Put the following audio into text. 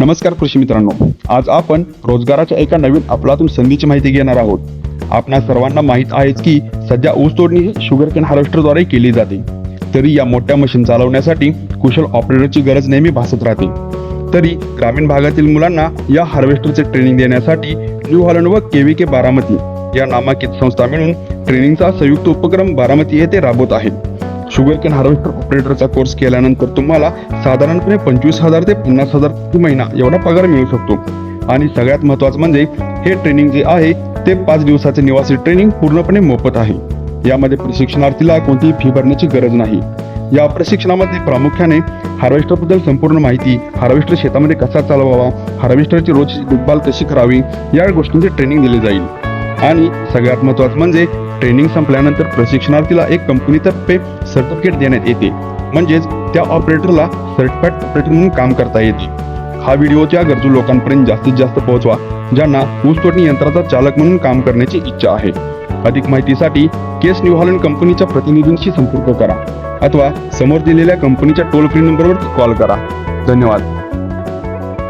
नमस्कार कृषी मित्रांनो. आज आपण रोजगाराच्या एका नवीन अपलातून संधीची माहिती घेणार आहोत. आपणा सर्वांना माहीत आहेच की सध्या ऊस तोडणी शुगर केन हार्वेस्टरद्वारे केली जाते. तरी या मोठ्या मशीन चालवण्यासाठी कुशल ऑपरेटरची गरज नेहमी भासत राहते. तरी ग्रामीण भागातील मुलांना या हार्वेस्टरचे ट्रेनिंग देण्यासाठी न्यू हॉलंड व केव्ही के बारामती या नामांकित संस्था मिळून ट्रेनिंगचा संयुक्त उपक्रम बारामती येथे राबवत आहे शुगर केन हार्वेस्टर ऑपरेटरचा कोर्स केल्यानंतर तुम्हाला साधारणपणे पंचवीस हजार ते पन्नास हजार प्रति महिना एवढा पगार मिळू शकतो. आणि सगळ्यात महत्त्वाचं म्हणजे हे ट्रेनिंग जे आहे ते पाच दिवसाचे निवासी ट्रेनिंग पूर्णपणे मोफत आहे. यामध्ये प्रशिक्षणार्थीला कोणतीही फी भरण्याची गरज नाही. या प्रशिक्षणामध्ये प्रामुख्याने हार्वेस्टरबद्दल संपूर्ण माहिती हार्वेस्टर शेतामध्ये कसा चालवावा हार्वेस्टरची रोजची देखभाल कशी करावी या गोष्टींचे ट्रेनिंग दिले जाईल. आणि सगळ्यात महत्त्वाचं म्हणजे ट्रेनिंग संपल्यानंतर प्रशिक्षणार्थीला एक कंपनीतर्फे सर्टिफिकेट देण्यात येते. म्हणजेच त्या ऑपरेटरला सर्टिफाईड ऑपरेटर म्हणून काम करता येते. हा व्हिडिओ त्या गरजू लोकांपर्यंत जास्तीत जास्त पोहोचवा ज्यांना ऊस तोडणी यंत्राचा चालक म्हणून काम करण्याची इच्छा आहे. अधिक माहितीसाठी केस न्यू हॉलंड कंपनीच्या प्रतिनिधींशी संपर्क करा अथवा समोर दिलेल्या कंपनीच्या टोल फ्री नंबरवर कॉल करा. धन्यवाद.